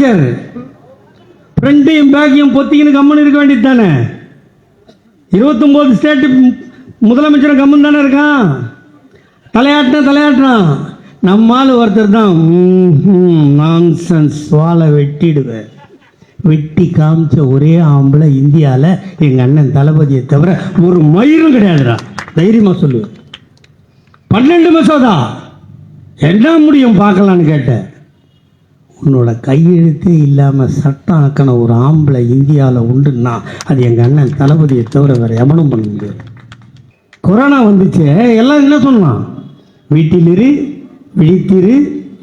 முதலமைச்சர் ஃப்ரண்ட்டையும் பேக்கையும் பொத்திக்கின்னு கம்முன்னு இருக்க வேண்டியது தானே? இருபத்தொம்போது ஸ்டேட்டு முதலமைச்சரும் கம்முன்னு தானே இருக்கான்? தலையாட்டினா தலையாட்டுறான். நம்மால் ஒருத்தர் தான். நான்சன்ஸ் வாழை வெட்டிடுவேன். வெட்டி காமிச்ச ஒரே ஆம்பளை இந்தியாவில் எங்கள் அண்ணன் தளபதியை தவிர ஒரு மயிரும் கிடையாதுடா. தைரியமாக சொல்லுவேன் பன்னெண்டு மசோதா. என்ன முடியும் பார்க்கலான்னு கேட்டேன். உன்னோட கையெழுத்தே இல்லாமல் சட்டம் ஆக்கின ஒரு ஆம்பளை இந்தியாவில் உண்டுன்னா அது எங்கள் அண்ணன் தளபதியை தவிர வேறு எவனும் பண்ண முடியாது. கொரோனா வந்துச்சு. எல்லாம் என்ன சொன்னான் வீட்டிலிரு விழித்திரு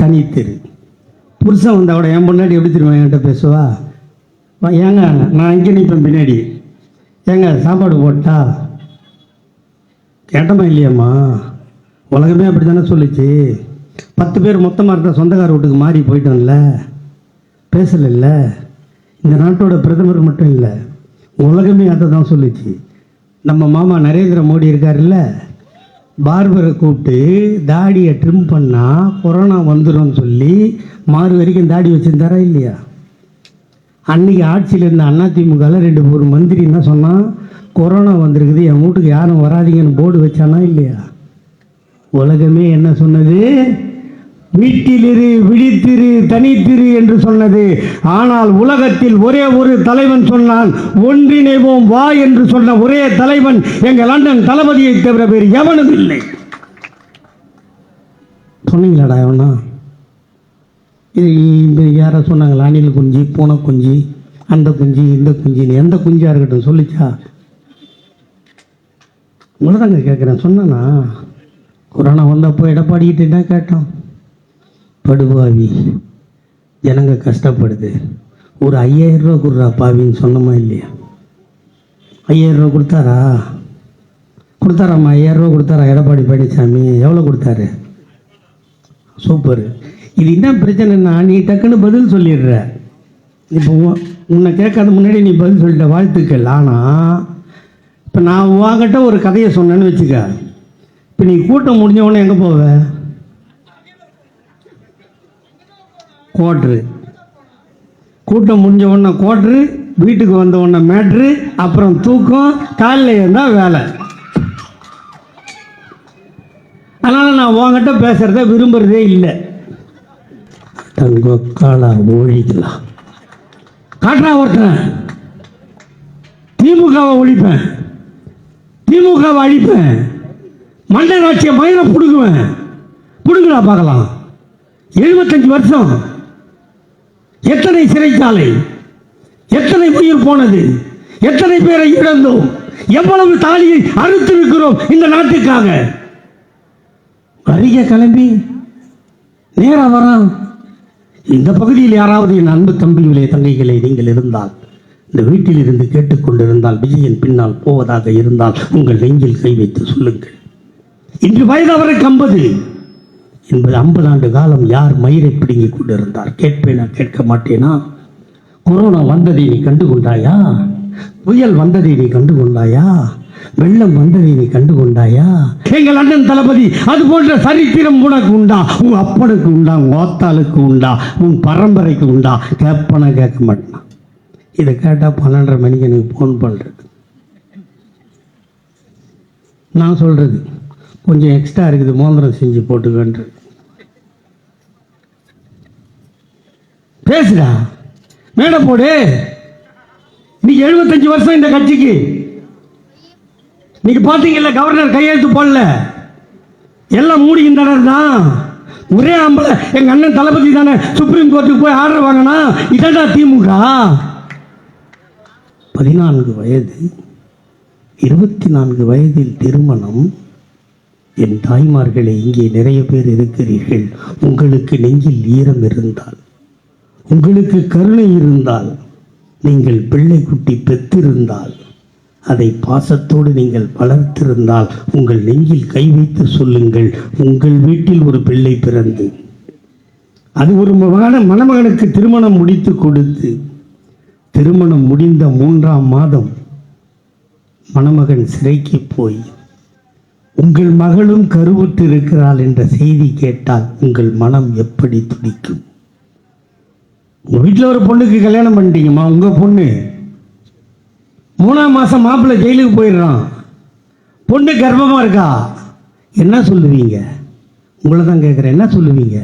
தனித்திரு. புருஷன் வந்தால் கூட என் பொண்டாட்டி எப்படி திரும்ப என்கிட்ட பேசுவா? வா, ஏங்க நான் இங்கே நிற்பேன் பின்னாடி? ஏங்க சாப்பாடு போட்டா? கேட்டமா இல்லையாம்மா? உலகமே அப்படி தானே சொல்லுச்சு. பத்து பேர் மொத்தமாக இருந்தால் சொந்தக்கார வீட்டுக்கு மாறி போயிட்டோம்ல பேசலைல்ல. இந்த நாட்டோட பிரதமர் மட்டும் இல்லை உலகமே அதை தான் சொல்லுச்சு. நம்ம மாமா நரேந்திர மோடி இருக்காருல்ல பார்பரை கூப்பிட்டு தாடியை ட்ரிம் பண்ணால் கொரோனா வந்துடும் சொல்லி மாறு வரைக்கும் தாடி வச்சுருந்தாரா இல்லையா? அன்னைக்கு ஆட்சியில் இருந்த அதிமுகவில் ரெண்டு ஒரு மந்திரி என்ன சொன்னால் கொரோனா வந்திருக்குது என் வீட்டுக்கு யாரும் வராதீங்கன்னு போர்டு வச்சானா இல்லையா? உலகமே என்ன சொன்னது? வீட்டிலிரு விழித்திரு தனித்திரு என்று சொன்னது. ஆனால் உலகத்தில் ஒரே ஒரு தலைவன் சொன்னான் ஒன்றிணைவோம் வா என்று சொன்ன ஒரே தலைவன் எங்கள் லண்டன் தளபதியை தவிர வேறு எவனும் இல்லை. சொன்னீங்களாடா எவனா இது இந்த யாரோ சொன்னாங்களா? அணில் குஞ்சு பூனை குஞ்சு அந்த குஞ்சு இந்த குஞ்சுன்னு. எந்த குஞ்சாக இருக்கட்டும் சொல்லிச்சா? உங்களதாங்க கேட்குறேன். சொன்னேன்னா கொரோனா வந்தப்போ எடப்பாடிக்கிட்டு என்ன கேட்டோம்? படுபாவி. ஜனங்க கஷ்டப்படுது. ஒரு ஐயாயிரம் ரூபா கொடுறா பாவின்னு சொன்னோமா இல்லையா? ஐயாயிரம் ரூபா கொடுத்தாரா? கொடுத்தாராம்மா ஐயாயிரம் ரூபா கொடுத்தாரா? எடப்பாடி பழனிசாமி எவ்வளோ கொடுத்தாரு? சூப்பர். இது என்ன பிரச்சனைன்னா நீ டக்குன்னு பதில் சொல்லிடுற. இப்போ உன்னை கேட்காத முன்னாடி நீ பதில் சொல்லிட்ட வாழ்த்துக்கள். ஆனால் இப்போ நான் உங்ககிட்ட ஒரு கதையை சொன்னேன்னு வச்சுக்க. இப்போ நீ கூட்டம் முடிஞ்ச உடனே எங்கே போவ? கோட்ரு கூட்டம் முடிஞ்ச உடனே கோட்ரு வீட்டுக்கு வந்த உடனே மேட்ரு அப்புறம் தூக்கம் காலையில் இருந்தால் வேலை. அதனால் நான் உங்ககிட்ட பேசுகிறத விரும்புகிறதே இல்லை. தங்க காலா ஒழிக்கலாம். காட்டுறா ஒருத்தன். திமுகவை ஒழிப்பேன். திமுகவை அழிப்பேன். மண்டலாட்சியை மயிரை பிடுங்குவேன். பிடுங்குடா பார்க்கலாம். எழுபத்தஞ்சு வருஷம். எத்தனை சிறைச்சாலை? எத்தனை உயிர் போனது? எத்தனை பேரை இழந்தோம்? எவ்வளவு தாலியை அறுத்திருக்கிறோம் இந்த நாட்டுக்காக? அருகே கிளம்பி நேராக வரான். இந்த பகுதியில் யாராவது என் அன்பு தம்பிகளே தங்கைகளே நீங்கள் இருந்தால் இந்த வீட்டில் இருந்து கேட்டுக்கொண்டிருந்தால் விஜயன் பின்னால் போவதாக இருந்தால் உங்கள் நெஞ்சில் கை வைத்து சொல்லுங்கள். இன்று வயது அவருக்கு ஐம்பது. என்பது ஐம்பது ஆண்டு காலம் யார் மயிரை பிடுங்கிக் கொண்டிருந்தார்? கேட்பேனா? கேட்க மாட்டேனா? கொரோனா வந்ததை நீ கண்டு கொண்டாயா புயல் வந்ததை நீ கண்டு கொண்டாயா வெள்ளம் வந்ததை நீ கண்டு கொண்டாயா எங்கள் அண்ணன் தளபதி அது போன்ற சரித்திரம் உனக்கு உண்டா? உன் அப்பனுக்கு உண்டா? உன் ஓத்தாளுக்கு உண்டா? உன் பரம்பரைக்கு உண்டா? கேட்பனா கேட்க மாட்டான்? இதை கேட்டால் பன்னெண்டரை மணிக்கு எனக்கு ஃபோன் பண்ணுறது நான் சொல்கிறது கொஞ்சம் எக்ஸ்ட்ரா இருக்குது மோந்திரம் செஞ்சு போட்டுக்கன்று பேசுடா. மேடை போடு. நீ எழுபத்தஞ்சு வருஷம் இந்த கட்சிக்கு. நீங்க பாத்தீங்கல்ல கவர்னர் கையெழுத்து போடல. எல்லாம் மூடிக்கின்றனர் தான். ஒரே ஆம்பளை எங்க அண்ணன் தளபதி தானே சுப்ரீம் கோர்ட்டுக்கு போய் ஆர்டர் வாங்கினா இதடா திமுக. பதினான்கு வயது இருபத்தி நான்கு வயதில் திருமணம் என் தாய்மார்களே இங்கே நிறைய பேர் இருக்கிறீர்கள். உங்களுக்கு நெஞ்சில் ஈரம் இருந்தால் உங்களுக்கு கருணை இருந்தால் நீங்கள் பிள்ளை குட்டி பெற்றிருந்தால் அதை பாசத்தோடு நீங்கள் வளர்த்திருந்தால் உங்கள் நெஞ்சில் கை வைத்து சொல்லுங்கள் உங்கள் வீட்டில் ஒரு பிள்ளை பிறந்து அது ஒரு மகன மணமகனுக்கு திருமணம் முடித்து கொடுத்து திருமணம் முடிந்த மூன்றாம் மாதம் மணமகன் சிறைக்கு போய் உங்கள் மகளும் கருவுற்றிருக்கிறாள் என்ற செய்தி கேட்டால் உங்கள் மனம் எப்படி துடிக்கும்? உங்கள் வீட்டில் ஒரு பொண்ணுக்கு கல்யாணம் பண்ணிட்டீங்கம்மா உங்கள் பொண்ணு? மூணாம் மாதம் மாப்பிள்ளை ஜெயிலுக்கு போயிடுறான். பொண்ணு கர்ப்பமாக இருக்கா? என்ன சொல்லுவீங்க? உங்களை தான் கேட்குறேன் என்ன சொல்லுவீங்க?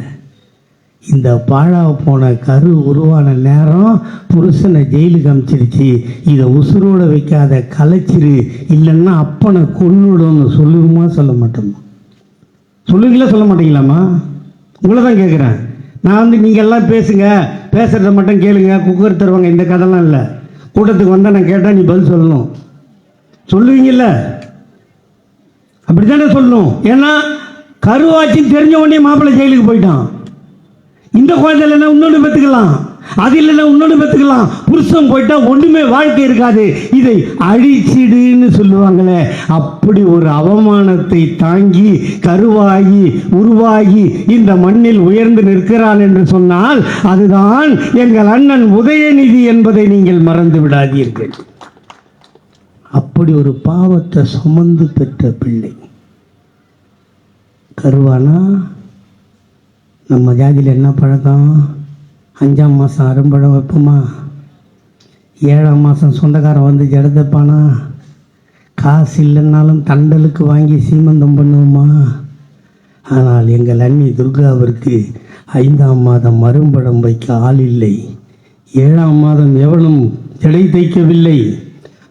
இந்த பாழாக போன கரு உருவான நேரம் புருஷனை ஜெயிலுக்கு அமிச்சிருச்சு. இதை உசுரோட வைக்காத கலைச்சிரு. இல்லைன்னா அப்பனை கொன்னுடும்னு சொல்லுவோமா சொல்ல மாட்டோமா? சொல்லுவீங்களா சொல்ல மாட்டீங்களாம்மா? உங்களை தான் கேட்குறேன் நான் வந்து நீங்கள் எல்லாம் பேசுங்க. பேசுகிறத மட்டும் கேளுங்க. குக்கர் தருவாங்க. இந்த கதைலாம் இல்லை. கூட்டத்துக்கு வந்தால் நான் கேட்டால் நீ பதில் சொல்லணும். சொல்லுவீங்கல்ல? அப்படித்தானே சொல்லணும். ஏன்னா கருவாச்சின்னு தெரிஞ்ச உடனே மாப்பிள்ளை ஜெயிலுக்கு போயிட்டான். இந்த குழந்தை இல்லைன்னா இன்னொன்று பெற்றுக்கலாம்? அது இல்லைன்னா இன்னொன்று பெற்றுக்கலாம்? புருஷன் போயிட்டா ஒன்றுமே வாழ்க்கை இருக்காது. இதை அழிச்சிடுன்னு சொல்லுவாங்களே. அப்படி ஒரு அவமானத்தை தாங்கி கருவாகி உருவாகி இந்த மண்ணில் உயர்ந்து நிற்கிறான் என்று சொன்னால் அதுதான் எங்கள் அண்ணன் உதயநிதி என்பதை நீங்கள் மறந்து விடாதீர்கள். அப்படி ஒரு பாவத்தை சுமந்து பெற்ற பிள்ளை. கருவானா? நம்ம ஜாதியில் என்ன பழக்கம்? அஞ்சாம் மாதம் அரும்பழம் வைப்போமா? ஏழாம் மாதம் சொந்தக்காரன் வந்து ஜடத்தைப்பானா காசு இல்லைன்னாலும் தண்டலுக்கு வாங்கி சீமந்தம் பண்ணுவோமா? ஆனால் எங்கள் அண்ணி துர்காவிற்கு ஐந்தாம் மாதம் மரும்பழம் வைக்க ஆள் இல்லை. ஏழாம் மாதம் எவனும் ஜடை தைக்கவில்லை.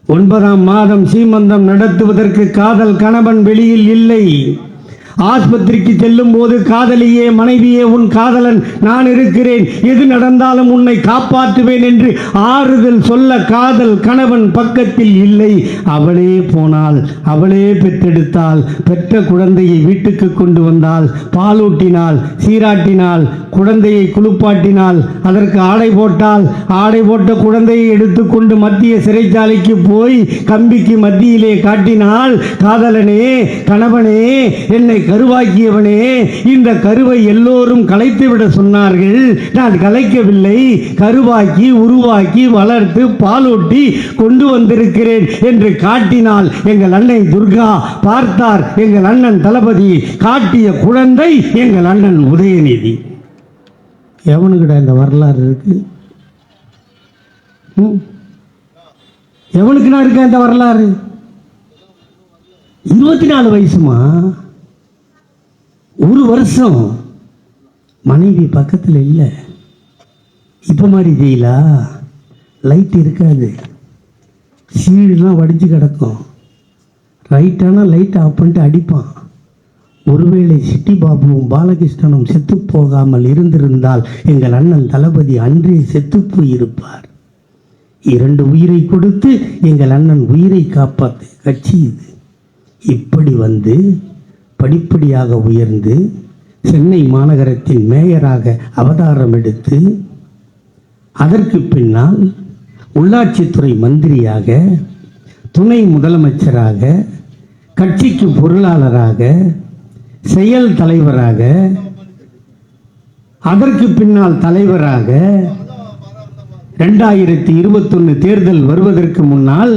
ஒன்பதாம் மாதம் சீமந்தம் நடத்துவதற்கு காதல் கணவன் வெளியில் இல்லை. ஆஸ்பத்திரிக்கு செல்லும் போது காதலியே மனைவியே உன் காதலன் நான் இருக்கிறேன். எது நடந்தாலும் உன்னை காப்பாற்றுவேன் என்று ஆறுதல் சொல்ல காதல் கணவன் பக்கத்தில் இல்லை. அவளே போனாள் அவளே பெற்றெடுத்தால் பெற்ற குழந்தையை வீட்டுக்கு கொண்டு வந்தால் பாலூட்டினால் சீராட்டினால் குழந்தையை குளிப்பாட்டினால் அதற்கு ஆடை போட்டால் ஆடை போட்ட குழந்தையை எடுத்துக்கொண்டு மத்திய சிறைச்சாலைக்கு போய் கம்பிக்கு மத்தியிலே காட்டினால் காதலனே கணவனே என்னை கருவாக்கியவனே இந்த கருவை எல்லோரும் கலைத்து விட சொன்னார்கள். நான் கலைக்கவில்லை கருவாக்கி உருவாக்கி வளர்த்து பாலூட்டி கொண்டு வந்திருக்கிறேன் என்று காட்டினால் எங்கள் அன்னை துர்கா பார்த்தார். எங்கள் அண்ணன் தளபதி காட்டிய குழந்தை எங்கள் அண்ணன் உதயநிதி. எவனுக்கிட இந்த வரலாறு இருக்கு? எவனுக்கு நான் இருக்க இந்த வரலாறு? இருபத்தி நாலு வயசுமா? ஒரு வருஷம் மனைவி பக்கத்தில் இல்லை. இப்போ மாதிரி ஜெயிலா? லைட் இருக்காது. சீடுலாம் வடிஞ்சு கிடக்கும். ரைட்டான லைட் ஆஃப் பண்ணிட்டு அடிப்பான். ஒருவேளை சிட்டி பாபுவும் பாலகிருஷ்ணனும் செத்து போகாமல் இருந்திருந்தால் எங்கள் அண்ணன் தளபதி அன்றே செத்து போயிருப்பார். இரண்டு உயிரை கொடுத்து எங்கள் அண்ணன் உயிரை காப்பாற்று கட்சி இது. இப்படி வந்து படிப்படியாக உயர்ந்து சென்னை மாநகரத்தின் மேயராக அவதாரம் எடுத்து அதற்கு பின்னால் உள்ளாட்சித்துறை மந்திரியாக துணை முதலமைச்சராக கட்சிக்கு பொருளாளராக செயல் தலைவராக அதற்கு பின்னால் தலைவராக ரெண்டாயிரத்தி இருபத்தொன்னு தேர்தல் வருவதற்கு முன்னால்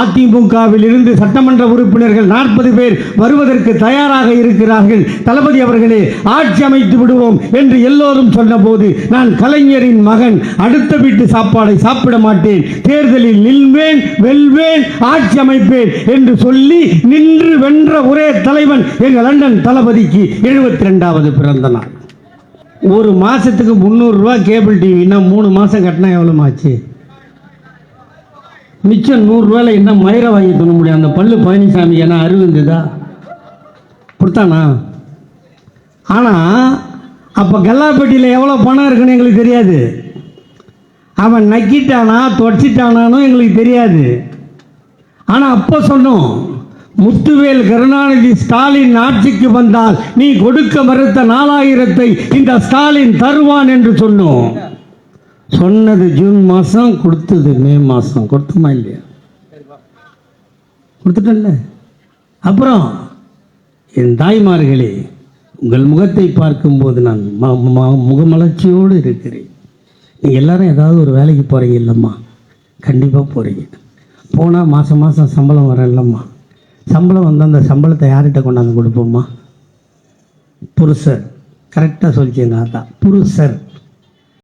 அதிமுகவில் இருந்து சட்டமன்ற உறுப்பினர்கள் நாற்பது பேர் வருவதற்கு தயாராக இருக்கிறார்கள். தளபதி அவர்களே ஆட்சி அமைத்து விடுவோம் என்று எல்லோரும் சொன்னபோது நான் கலைஞரின் மகன் அடுத்த வீட்டு சாப்பாடை சாப்பிட மாட்டேன். தேர்தலில் நில்வேன் வெல்வேன் ஆட்சி அமைப்பேன் என்று சொல்லி நின்று வென்ற ஒரே தலைவன் எங்கள் அண்ணன் தளபதிக்கு எழுபத்தி ரெண்டாவது பிறந்த நாள். ஒரு மாதத்துக்கு முந்நூறுரூவா கேபிள் டிவின்னா மூணு மாதம் கட்டினா எவ்வளோ ஆச்சு? மிச்சம் நூறுரூவாயில் என்ன மயிரை வாங்கி தர முடியும்? அந்த பல்லு பழனிசாமி ஏன்னா அறிவு இருந்ததா? கொடுத்தானா? ஆனால் அப்போ கல்லாப்பட்டியில் எவ்வளோ பணம் இருக்குன்னு எங்களுக்கு தெரியாது. அவன் நக்கிட்டானா தொடச்சிட்டானானும் எங்களுக்கு தெரியாது. ஆனால் அப்போ சொன்னோம் முத்துவேல் கருணாநிதி ஸ்டாலின் ஆட்சிக்கு வந்தால் நீ கொடுக்க மறுத்த நாலாயிரத்தை இந்த ஸ்டாலின் தருவான் என்று சொன்னோம். சொன்னது ஜூன் மாதம் கொடுத்தது மே மாதம் கொடுத்தோமா இல்லையா? கொடுத்துட்டல அப்புறம் என் தாய்மார்களே உங்கள் முகத்தை பார்க்கும்போது நான் ம- முகமலர்ச்சியோடு இருக்கிறேன். நீங்கள் எல்லாரும் ஏதாவது ஒரு வேலைக்கு போகிறீங்க இல்லைம்மா? கண்டிப்பாக போகிறீங்க போனால் மாதம் மாதம் சம்பளம் வர இல்லைம்மா? சம்பளம் வந்து அந்த சம்பளத்தை யார்கிட்ட கொண்டாந்து கொடுப்போம்மா? புருஷர். கரெக்டாக சொல்லிச்சு எங்கள் புருஷர்.